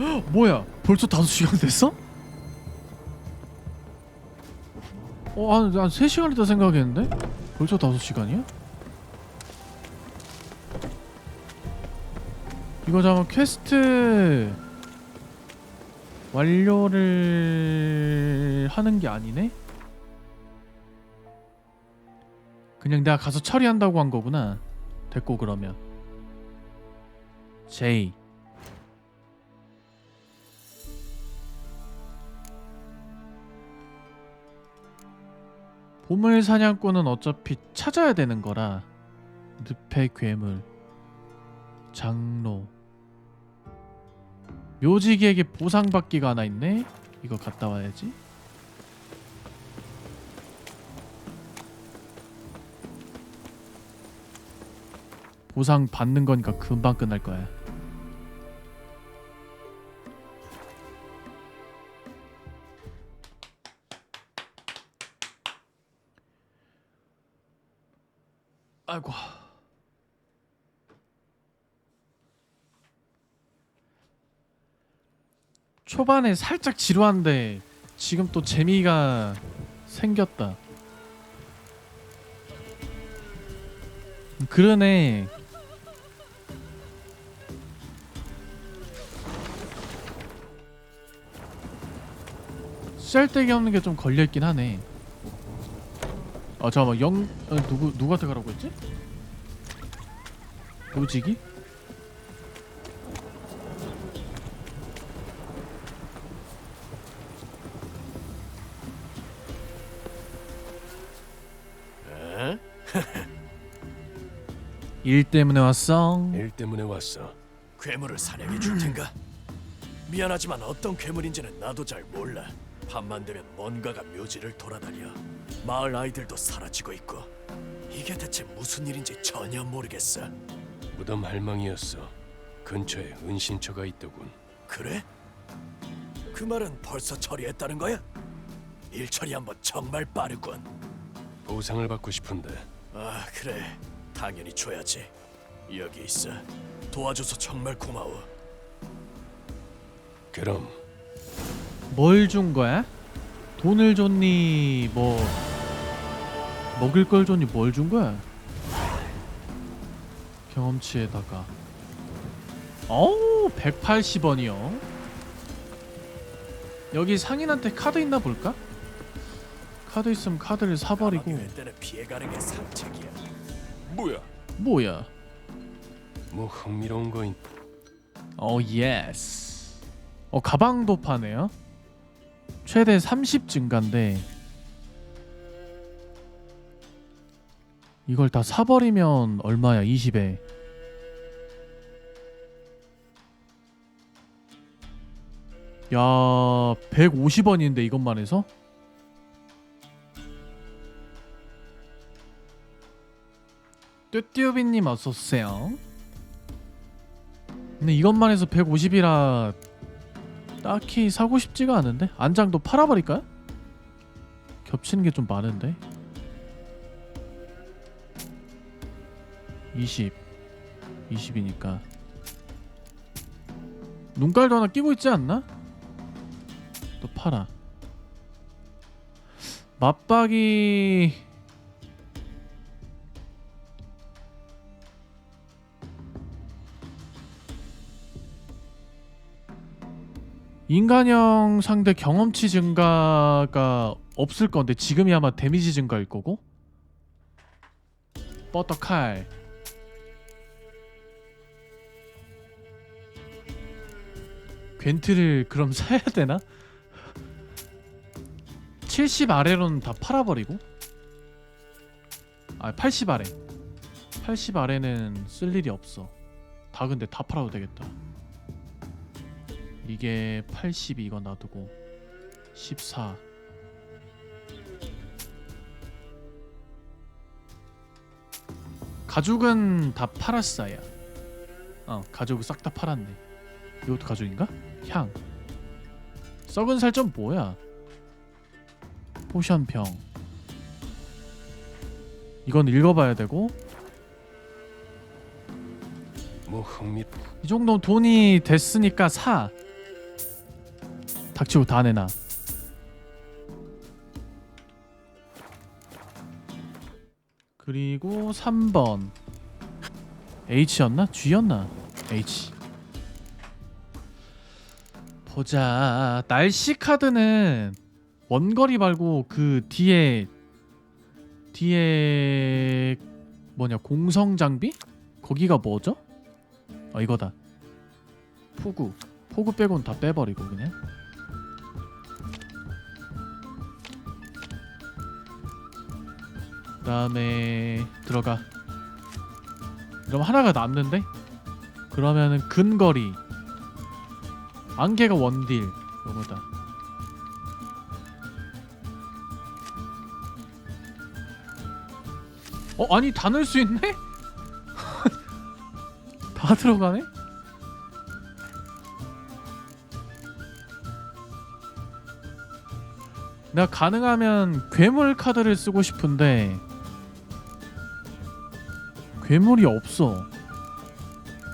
뭐야? 벌써 5시간 됐어? 어, 한, 한 3시간 있다 생각했는데? 벌써 5시간이야? 이거 잠깐 퀘스트 완료를 하는 게 아니네? 그냥 내가 가서 처리한다고 한 거구나. 됐고 그러면. 제이. 보물 사냥꾼은 어차피 찾아야 되는 거라. 늪의 괴물. 장로. 묘지기에게 보상받기가 하나 있네. 이거 갔다 와야지. 보상 받는 거니까 금방 끝날 거야. 아이고. 초반에 살짝 지루한데 지금 또 재미가 생겼다. 그러네. 쌀데기 없는 게 좀 걸려있긴 하네. 아 잠깐만 영 어, 누구 누구한테 가라고 했지? 묘지기? 에? 일 때문에 왔어. 일 때문에 왔어. 괴물을 사냥해 줄 텐가? 미안하지만 어떤 괴물인지는 나도 잘 몰라. 밤만 되면 뭔가가 묘지를 돌아다녀. 마을 아이들도 사라지고 있고 이게 대체 무슨 일인지 전혀 모르겠어. 무덤 할망이었어. 근처에 은신처가 있더군. 그래? 그 말은 벌써 처리했다는 거야? 일 처리 한번 정말 빠르군. 보상을 받고 싶은데 아 그래 당연히 줘야지. 여기 있어. 도와줘서 정말 고마워. 그럼 뭘 준 거야? 돈을 줬니? 뭐 먹을 걸 줬니? 뭘 준 거야? 경험치에다가 어우 180원이요. 여기 상인한테 카드 있나 볼까? 카드 있으면 카드를 사버리고. 뭐야? 뭐야? 뭐 흥미로운 거 있... 어 예스. 어 가방도 파네요. 최대 30 증가인데 이걸 다 사버리면 얼마야? 20에. 야 150원인데 이것만 해서? 뚜뚜비님 어서오세요 근데 이것만 해서 150이라 딱히 사고 싶지가 않은데 안장도 팔아버릴까요? 겹치는 게 좀 많은데 20 20이니까. 눈깔도 하나 끼고 있지 않나? 또 팔아. 맞박이 인간형 상대 경험치 증가가 없을 건데 지금이 아마 데미지 증가일 거고? 버터칼 괜트를 그럼 사야 되나? 70 아래로는 다 팔아버리고? 아 80 아래. 80 아래는 쓸 일이 없어. 다 근데 다 팔아도 되겠다. 이게 82 이거 놔두고 14 가죽은 다 팔았어요. 어 가죽을 싹다 팔았네. 이것도 가죽인가? 향. 썩은 살점 뭐야? 포션병. 이건 읽어봐야 되고. 뭐 흥미... 이 정도 돈이 됐으니까 사. 닥치고 다 내놔. 그리고 3번. H였나? G였나? H 보자. 날씨 카드는 원거리 말고 그 뒤에 뒤에 뭐냐 공성 장비? 거기가 뭐죠? 아 이거다. 포구. 포구 빼고는 다 빼버리고 그냥. 그다음에 들어가. 그럼 하나가 남는데? 그러면은 근거리 안개가 원딜 요거다 어 아니 다 넣을 수 있네? 다 들어가네? 내가 가능하면 괴물 카드를 쓰고 싶은데 괴물이 없어.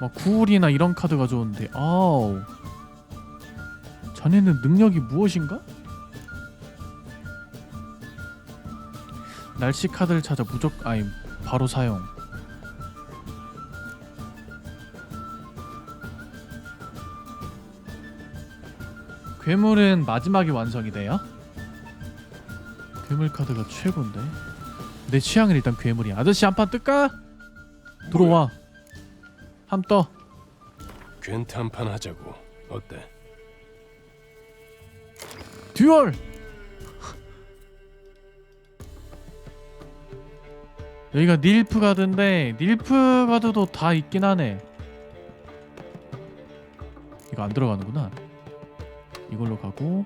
막 구울이나 이런 카드가 좋은데 아우 자네는 능력이 무엇인가? 날씨 카드를 찾아 무조건 아니 바로 사용. 괴물은 마지막에 완성이 돼요. 괴물 카드가 최고인데 내 취향은 일단 괴물이야 아저씨 한 판 뜰까? 들어와 함 떠. 괜트 한판 하자고. 어때? 듀얼. 여기가 닐프 가드인데 닐프 가드도 다 있긴 하네. 이거 안 들어가는구나. 이걸로 가고.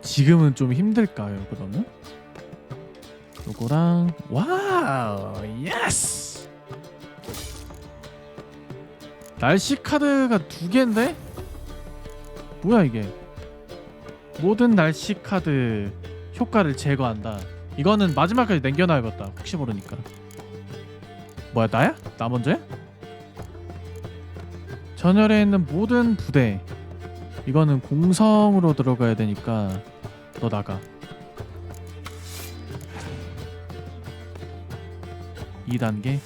지금은 좀 힘들까요 그러면? 요거랑. 와우! 예스 날씨 카드가 두 개인데? 뭐야 이게? 모든 날씨 카드 효과를 제거한다. 이거는 마지막까지 남겨놔야겠다. 혹시 모르니까. 뭐야 나야? 나 먼저야? 전열에 있는 모든 부대. 이거는 공성으로 들어가야 되니까 너 나가. 2단계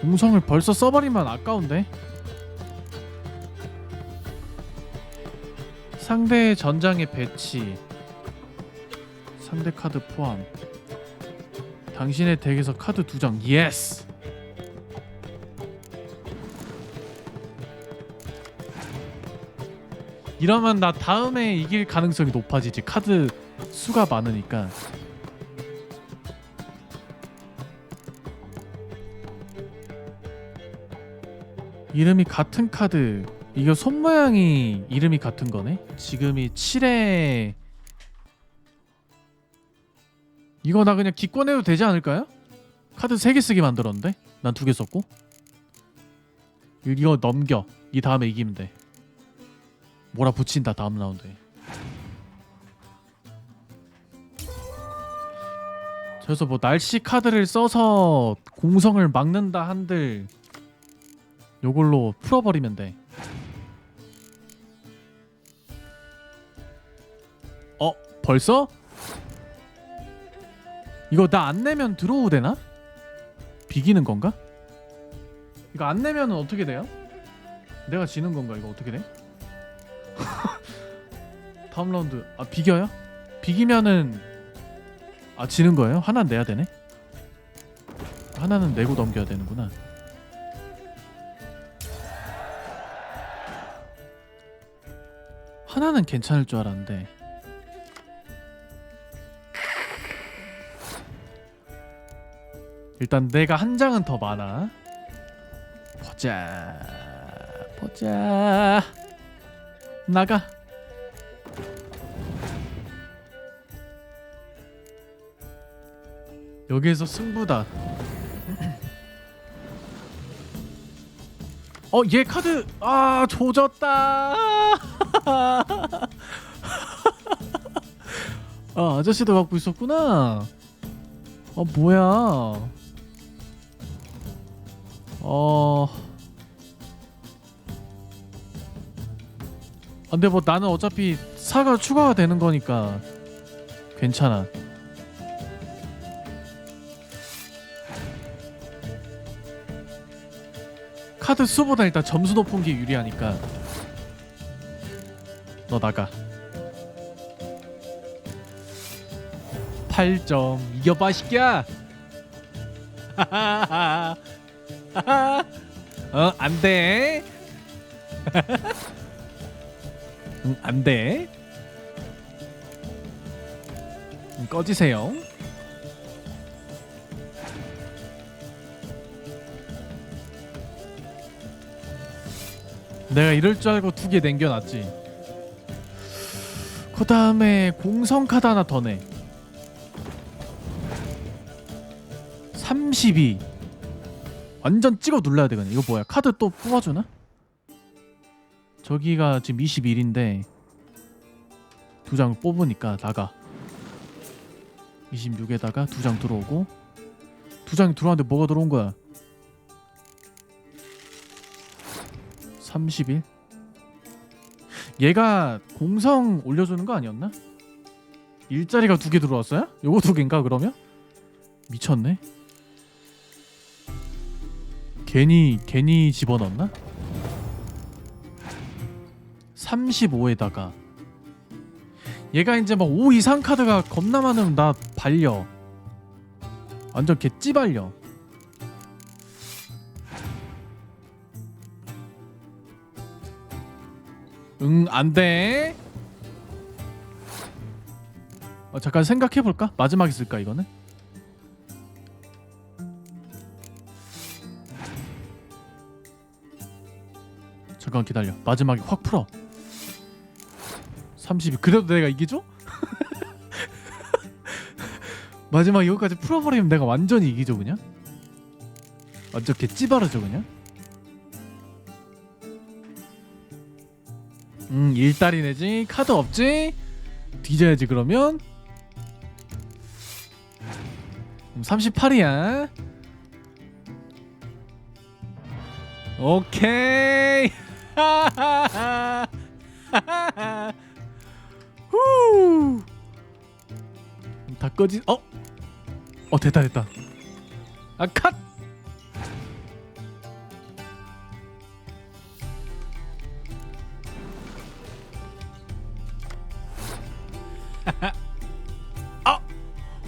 공성을 벌써 써버리면 아까운데? 상대의 전장의 배치. 상대 카드 포함. 당신의 덱에서 카드 두 장. 예스 이러면 나 다음에 이길 가능성이 높아지지. 카드 수가 많으니까 이름이 같은 카드. 이거 손 모양이 이름이 같은 거네? 지금이 7회 이거 나 그냥 기권해도 되지 않을까요? 카드 3개 쓰게 만들었는데? 난두개 썼고. 이거 넘겨. 이 다음에 이기면 돼. 뭐라 붙인다 다음 라운드에. 그래서 뭐 날씨 카드를 써서 공성을 막는다 한들 요걸로 풀어버리면 돼. 어 벌써? 이거 나 안 내면 드로우 되나? 비기는 건가? 이거 안 내면은 어떻게 돼요? 내가 지는 건가 이거 어떻게 돼? 다음 라운드 아 비겨요? 비기면은 아 지는 거예요? 하나 내야 되네? 하나는 내고 넘겨야 되는구나. 하나는 괜찮을 줄 알았는데. 일단 내가 한 장은 더 많아. 보자 보자. 나가. 여기에서 승부다 어 얘 카드 아 조졌다 아 아저씨도 갖고 있었구나 어 뭐야? 어. 아, 근데 뭐 나는 어차피 사가 추가가 되는 거니까 괜찮아. 카드 수보다 일단 점수 높은 게 유리하니까. 너 나가. 8점. 이겨봐 시끼야. 어 안돼. 응 안돼. 응, 꺼지세요 내가 이럴 줄 알고 두 개 남겨놨지. 그 다음에 공성 카드 하나 더 내. 32 완전 찍어 눌러야 되거든. 이거 뭐야? 카드 또 뽑아주나? 저기가 지금 21인데 두 장 뽑으니까 나가. 26에다가 두 장 들어오고 두 장이 들어왔는데 뭐가 들어온 거야 31 얘가 공성 올려주는 거 아니었나? 일자리가 두 개 들어왔어요? 요거 두 개인가 그러면? 미쳤네 괜히 괜히 집어넣었나? 35에다가 얘가 이제 막 5 이상 카드가 겁나 많으면 나 발려 완전 개 찌발려 응 안 돼 어, 잠깐 생각해 볼까? 마지막에 쓸까 이거는? 잠깐 기다려 마지막에 확 풀어 32 그래도 내가 이기죠? 마지막 이거까지 풀어버리면 내가 완전히 이기죠 그냥 완전 개 찌바르죠 그냥 음 일달이 내지 카드 없지 뒤져야지 그러면 음, 38이야 오케이 후. 다 꺼지 어? 어 됐다 됐다 아 컷!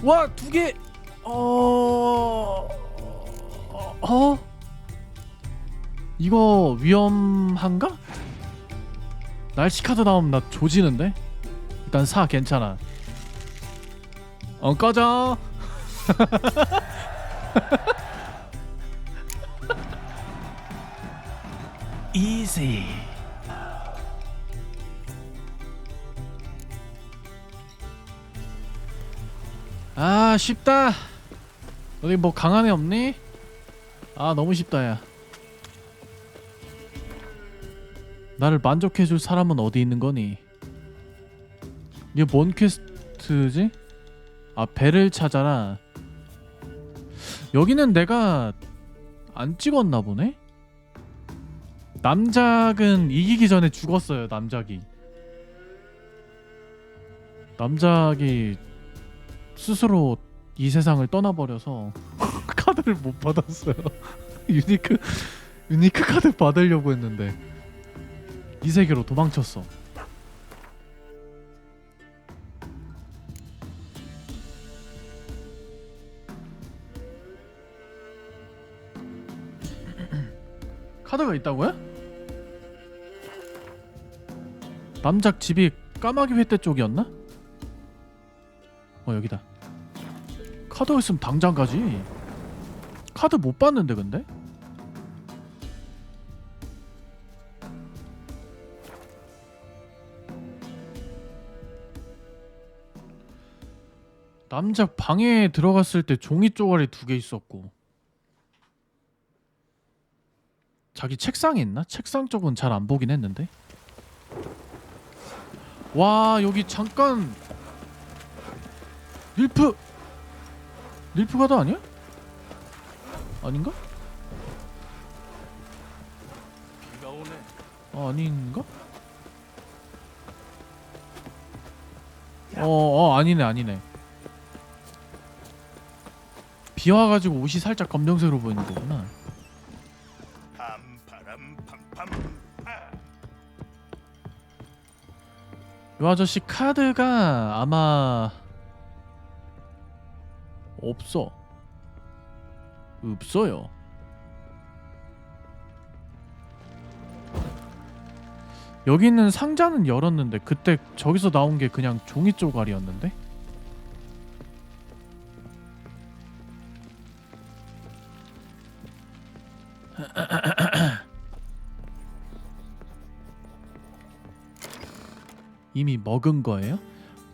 와, 두 개. 어. 어? 이거 위험한가? 날씨 카드 나오면 나 조지는데? 일단 사 괜찮아. 어 꺼져. 이 아 쉽다. 어디 뭐 강한 애 없니? 아 너무 쉽다 야. 나를 만족해줄 사람은 어디 있는 거니? 이게 뭔 퀘스트지? 아 배를 찾아라. 여기는 내가 안 찍었나 보네. 남작은 이기기 전에 죽었어요. 남작이. 남작이 스스로 이 세상을 떠나버려서 카드를 못 받았어요. 유니크 유니크 카드 받으려고 했는데 이 세계로 도망쳤어. 카드가 있다고요? 남작 집이 까마귀 회대 쪽이었나? 어 여기다. 카드가 있으면 당장 가지. 카드 못 봤는데 근데? 남자 방에 들어갔을 때 종이 쪼가리 두 개 있었고 자기 책상에 있나? 책상 쪽은 잘 안 보긴 했는데 와 여기 잠깐 밀프 닐프가드 아니야? 아닌가? 비가 오네. 어, 아닌가? 어, 어 아니네 아니네 비 와가지고 옷이 살짝 검정색으로 보이는 거구나 이 아저씨 카드가 아마 없어. 없어요. 여기 있는 상자는 열었는데 그때 저기서 나온 게 그냥 종이 쪼가리였는데? 이미 먹은 거예요?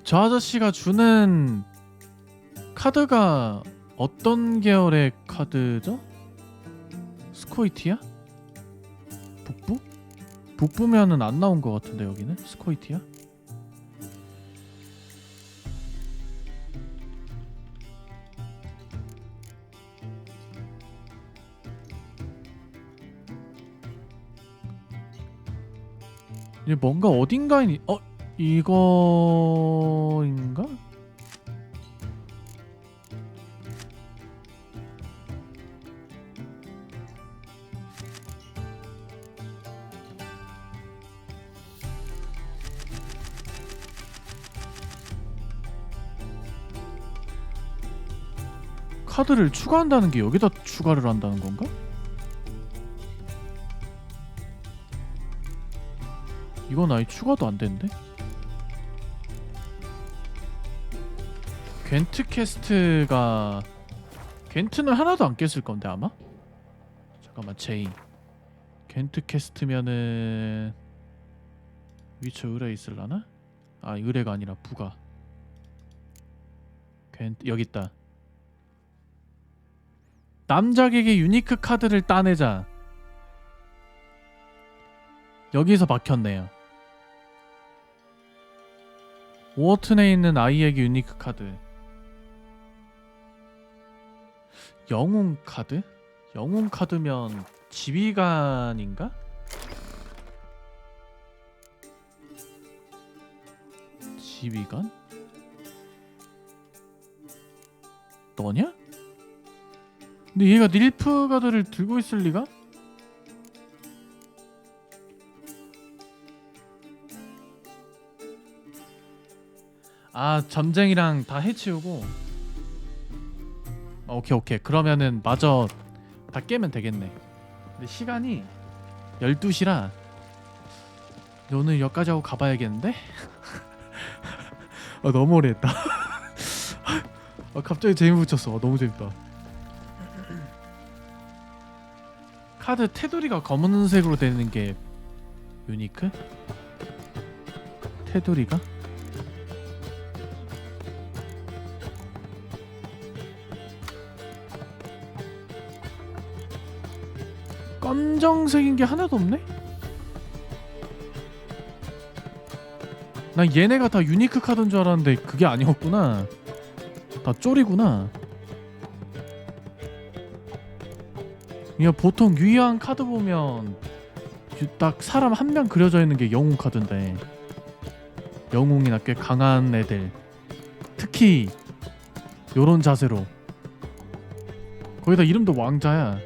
저 아저씨가 주는 카드가 어떤 계열의 카드죠? 스코이티야? 북부? 북부면은 안 나온 것 같은데 여기는 스코이티야? 이게 뭔가 어딘가에 이- 어 이거인가? 카드를 추가한다는 게 여기다 추가를 한다는 건가? 이건 아예 추가도 안 되는데? 겐트 캐스트가 겐트는 하나도 안 깼을 건데 아마? 잠깐만 제인 겐트 캐스트면은 위쳐 의뢰 있을라나? 아 의뢰가 아니라 부가 겐트 여기 있다 남작에게 유니크 카드를 따내자 여기서 막혔네요 오어튼에 있는 아이에게 유니크 카드 영웅 카드? 영웅 카드면 지휘관인가? 지휘관? 너냐? 근데 얘가 닐프 가드를 들고 있을 리가? 아 전쟁이랑 다 해치우고. 어, 오케이 오케이. 그러면은 마저 다 깨면 되겠네. 근데 시간이 12시라 오늘 여기까지 하고 가봐야겠는데? 아 너무 오래 했다. 아 갑자기 재미 붙였어. 아, 너무 재밌다 카드 테두리가 검은색으로 되는 게 유니크? 테두리가? 검정색인 게 하나도 없네? 나 얘네가 다 유니크 카드인 줄 알았는데 그게 아니었구나 다 쫄이구나 그냥 보통 유의한 카드 보면 유- 딱 사람 한 명 그려져 있는 게 영웅 카드인데 영웅이나 꽤 강한 애들 특히 요런 자세로 거기다 이름도 왕자야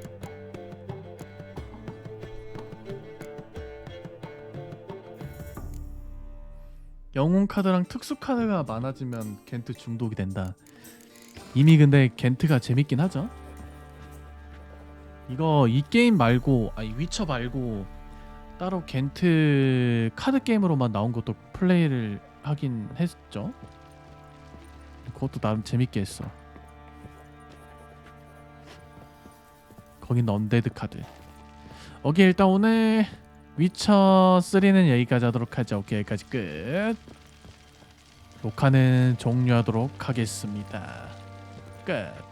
영웅 카드랑 특수 카드가 많아지면 겐트 중독이 된다. 이미 근데 겐트가 재밌긴 하죠. 이거 이 게임 말고 아니 위쳐 말고 따로 겐트 카드 게임으로만 나온 것도 플레이를 하긴 했죠. 그것도 나름 재밌게 했어. 거긴 언데드 카드. 오케이 일단 오늘 위쳐 3는 여기까지 하도록 하죠. 오케이 여기까지 끝. 녹화는 종료하도록 하겠습니다. 끝.